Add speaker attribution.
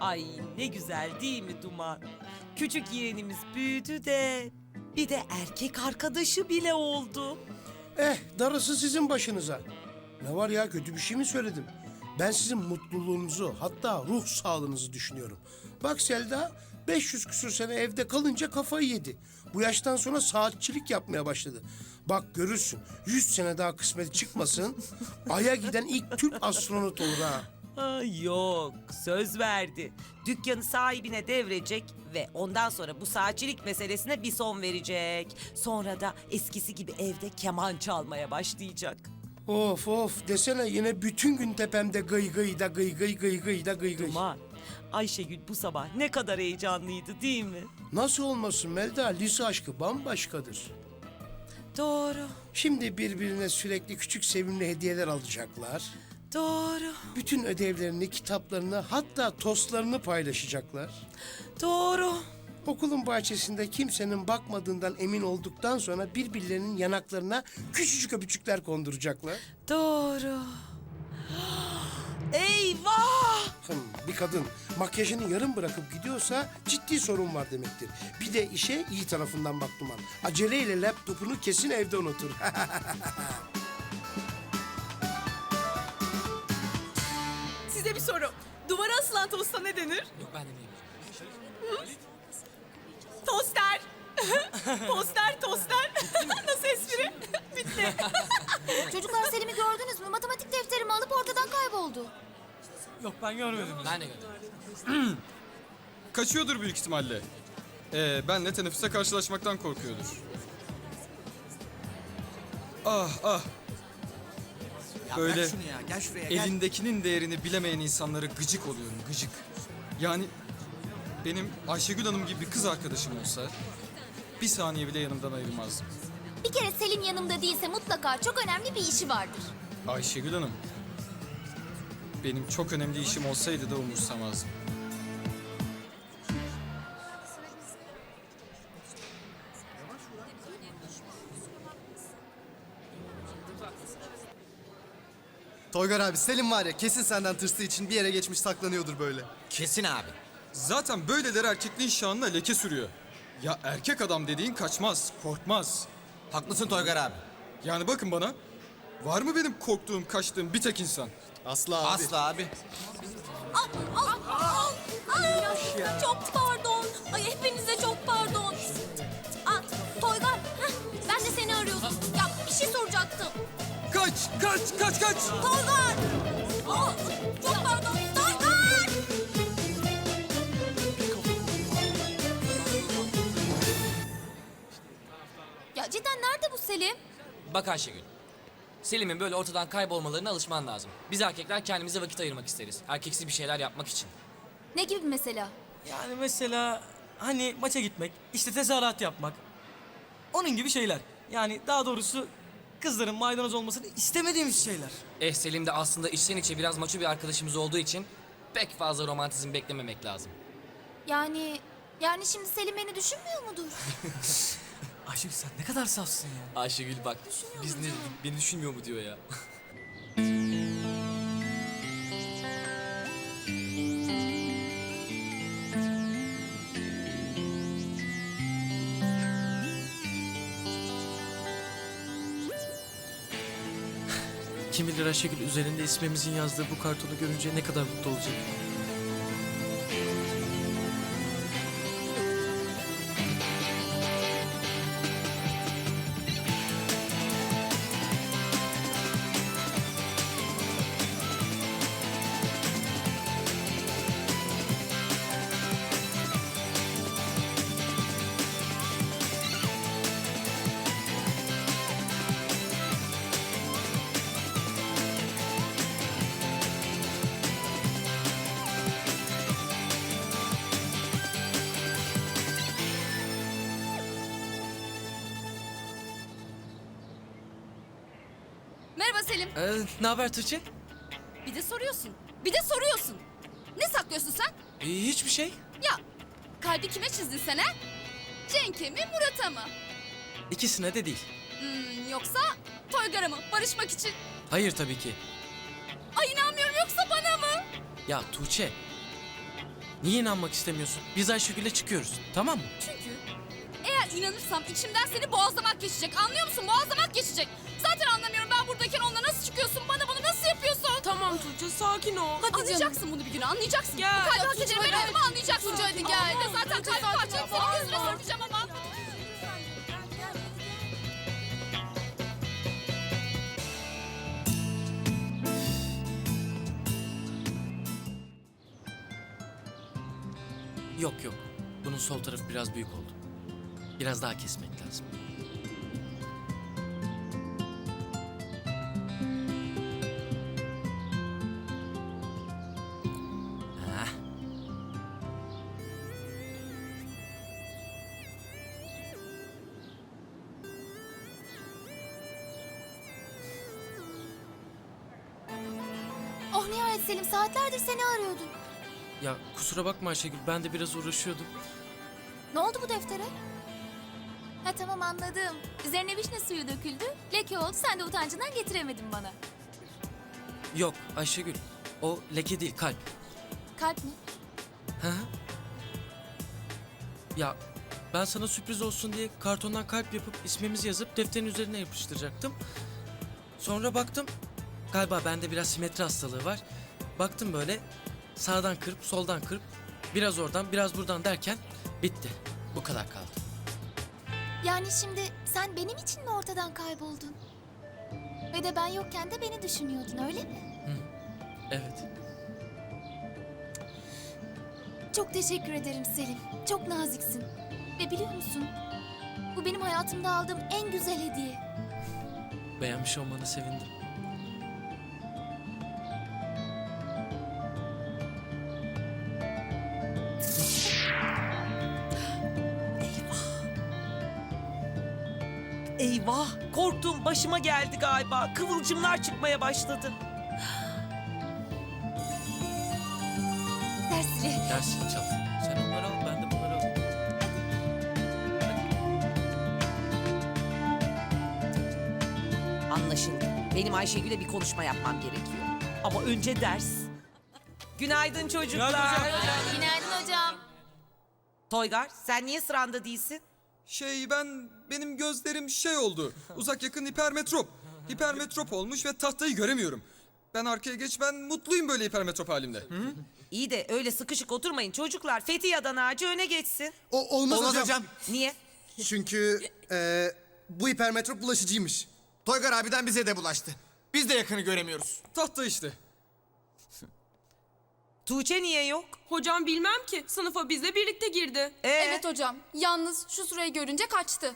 Speaker 1: Ay ne güzel değil mi Duman? Küçük yeğenimiz büyüdü de bir de erkek arkadaşı bile oldu.
Speaker 2: Eh darısı sizin başınıza. Ne var ya kötü bir şey mi söyledim? Ben sizin mutluluğunuzu hatta ruh sağlığınızı düşünüyorum. Bak Selda 500 küsur sene evde kalınca kafayı yedi. Bu yaştan sonra saatçilik yapmaya başladı. Bak görürsün 100 sene daha kısmeti çıkmasın. Ay'a giden ilk Türk astronot olur ha.
Speaker 1: Yok söz verdi. Dükkanı sahibine devredecek ve ondan sonra bu saatçilik meselesine bir son verecek. Sonra da eskisi gibi evde keman çalmaya başlayacak.
Speaker 2: Of of desene yine bütün gün tepemde gıy gıy da gıy gıy gıy gıy da gıy gıy.
Speaker 1: Duman, Ayşegül bu sabah ne kadar heyecanlıydı değil mi?
Speaker 2: Nasıl olmasın Melda lise aşkı bambaşkadır.
Speaker 1: Doğru,
Speaker 2: Şimdi birbirine sürekli küçük sevimli hediyeler alacaklar.
Speaker 1: Doğru,
Speaker 2: Bütün ödevlerini, kitaplarını hatta tostlarını paylaşacaklar.
Speaker 1: doğru.
Speaker 2: Okulun bahçesinde kimsenin bakmadığından emin olduktan sonra birbirlerinin yanaklarına küçücük öpücükler konduracaklar.
Speaker 1: Doğru. Eyvah!
Speaker 2: Bir kadın makyajını yarım bırakıp gidiyorsa ciddi sorun var demektir. Bir de işe iyi tarafından bak Duman. Aceleyle laptopunu kesin evde unutur.
Speaker 3: Size bir soru. Duvara asılan tosta ne denir?
Speaker 4: Yok ben de değilim.
Speaker 3: Toster. Poster, toster. Nasıl espri? Bitti.
Speaker 5: Çocuklar Selim'i gördünüz mü? Matematik defterimi alıp ortadan kayboldu.
Speaker 4: Yok ben görmedim. Ben de görmedim.
Speaker 6: Kaçıyordur büyük ihtimalle. Ee, benle teneffüste karşılaşmaktan korkuyordur. Ah ah. Böyle
Speaker 7: ya gel şuraya gel.
Speaker 6: elindekinin değerini bilemeyen insanlara gıcık oluyorum gıcık. Yani benim Ayşegül Hanım gibi bir kız arkadaşım olsa bir saniye bile yanımdan ayırmazdım.
Speaker 5: Bir kere Selim yanımda değilse mutlaka çok önemli bir işi vardır.
Speaker 6: Ayşegül Hanım. Benim çok önemli işim olsaydı da umursamazdım.
Speaker 7: Toygar abi Selim var ya kesin senden tırstığı için bir yere geçmiş saklanıyordur böyle.
Speaker 4: Kesin abi.
Speaker 6: Zaten böyleleri erkekliğin şanına leke sürüyor. Ya erkek adam dediğin kaçmaz, korkmaz.
Speaker 4: Haklısın Toygar abi.
Speaker 6: Yani bakın bana. Var mı benim korktuğum, kaçtığım bir tek insan?
Speaker 7: Asla abi.
Speaker 4: Asla abi.
Speaker 5: Çok pardon. Ay hepinize çok pardon. Aa, Toygar, heh, ben de seni arıyordum. Ya.
Speaker 6: Kaç, kaç, kaç, kaç!
Speaker 5: Toygar! Aa, çok pardon. Toygar! Ya cidden nerede bu Selim?
Speaker 8: Bak Ayşegül. Selim'in böyle ortadan kaybolmalarına alışman lazım. Biz erkekler kendimize vakit ayırmak isteriz. Erkeksi bir şeyler yapmak için.
Speaker 5: Ne gibi mesela?
Speaker 9: Yani mesela hani maça gitmek, işte tezahürat yapmak. Onun gibi şeyler. Yani daha doğrusu kızların maydanoz olmasını istemediğimiz şeyler.
Speaker 8: Eh Selim de aslında içten içe biraz maço bir arkadaşımız olduğu için pek fazla romantizm beklememek lazım.
Speaker 5: Yani yani şimdi Selim beni düşünmüyor mudur?
Speaker 9: Ayşegül sen ne kadar safsın ya.
Speaker 8: Ayşegül bak biz ne beni düşünmüyor mu diyor ya.
Speaker 9: Kim bilir Ayşegül üzerinde ismimizin yazdığı bu kartonu görünce ne kadar mutlu olacak.
Speaker 5: Merhaba Selim.
Speaker 9: Ee, ne haber Tuğçe?
Speaker 5: Bir de soruyorsun. Bir de soruyorsun. Ne saklıyorsun sen?
Speaker 9: Ee, hiçbir şey.
Speaker 5: Ya kalbi kime çizdin sen ha? Cenk'e mi Murat'a mı?
Speaker 9: İkisine de değil.
Speaker 5: Hmm, yoksa Toygar'a mı? Barışmak için.
Speaker 9: Hayır tabii ki.
Speaker 5: Ay inanmıyorum yoksa bana mı?
Speaker 9: Ya Tuğçe. Niye inanmak istemiyorsun? Biz Ayşegül'le çıkıyoruz. Tamam mı?
Speaker 5: Çünkü eğer inanırsam içimden seni boğazlamak geçecek. Anlıyor musun? Boğazlamak geçecek. Zaten anlamıyorum ben buradayken onunla nasıl çıkıyorsun? Bana bunu nasıl yapıyorsun?
Speaker 3: Tamam Tuğçe sakin ol.
Speaker 5: Hadi anlayacaksın bunu bir gün anlayacaksın.
Speaker 3: Gel.
Speaker 5: Bu kalbi hak eden ben olduğumu anlayacaksın.
Speaker 3: Tuğçe, hadi gel.
Speaker 5: de zaten
Speaker 3: Tuğçe,
Speaker 5: kalbi. Senin yüzüne
Speaker 3: Bağırma.
Speaker 5: soracağım ama.
Speaker 9: Yok yok. Bunun sol tarafı biraz büyük oldu. Biraz daha kesmek lazım. Heh.
Speaker 5: Oh nihayet Selim saatlerdir seni arıyordum.
Speaker 9: Ya kusura bakma Ayşegül ben de biraz uğraşıyordum.
Speaker 5: Ne oldu bu deftere? Ha tamam anladım. Üzerine vişne suyu döküldü. Leke oldu sen de utancından getiremedin bana.
Speaker 9: Yok Ayşegül o leke değil kalp.
Speaker 5: Kalp mi?
Speaker 9: Hı hı. Ya ben sana sürpriz olsun diye kartondan kalp yapıp ismimizi yazıp defterin üzerine yapıştıracaktım. Sonra baktım galiba bende biraz simetri hastalığı var. Baktım böyle sağdan kırıp soldan kırıp biraz oradan biraz buradan derken bitti. Bu kadar kaldı.
Speaker 5: Yani şimdi sen benim için mi ortadan kayboldun? Ve de ben yokken de beni düşünüyordun öyle mi?
Speaker 9: Evet.
Speaker 5: Çok teşekkür ederim Selim. Çok naziksin. Ve biliyor musun? Bu benim hayatımda aldığım en güzel hediye.
Speaker 9: Beğenmiş olmana sevindim.
Speaker 1: Eyvah korktuğum başıma geldi galiba. Kıvılcımlar çıkmaya başladı.
Speaker 5: Dersli.
Speaker 9: Dersini çal. Sen onları al ben de bunları alayım.
Speaker 1: Anlaşıldı. Benim Ayşegül'e bir konuşma yapmam gerekiyor. Ama önce ders. Günaydın çocuklar.
Speaker 5: Günaydın hocam.
Speaker 1: Toygar sen niye sıranda değilsin?
Speaker 6: Şey ben benim gözlerim şey oldu. Uzak yakın hipermetrop. Hipermetrop olmuş ve tahtayı göremiyorum. Ben arkaya geç ben mutluyum böyle hipermetrop halimde.
Speaker 1: İyi de öyle sıkışık oturmayın çocuklar. Fethi Yadan Ağacı öne geçsin.
Speaker 7: O, olmaz,
Speaker 4: Olmaz
Speaker 7: hocam.
Speaker 4: hocam.
Speaker 1: Niye?
Speaker 7: Çünkü e, bu hipermetrop bulaşıcıymış.
Speaker 4: Toygar abiden bize de bulaştı. Biz de yakını göremiyoruz.
Speaker 6: Tahta işte.
Speaker 1: Tuğçe niye yok?
Speaker 3: Hocam bilmem ki. Sınıfa bizle birlikte girdi.
Speaker 1: Ee,
Speaker 5: Evet hocam. Yalnız şu sırayı görünce kaçtı.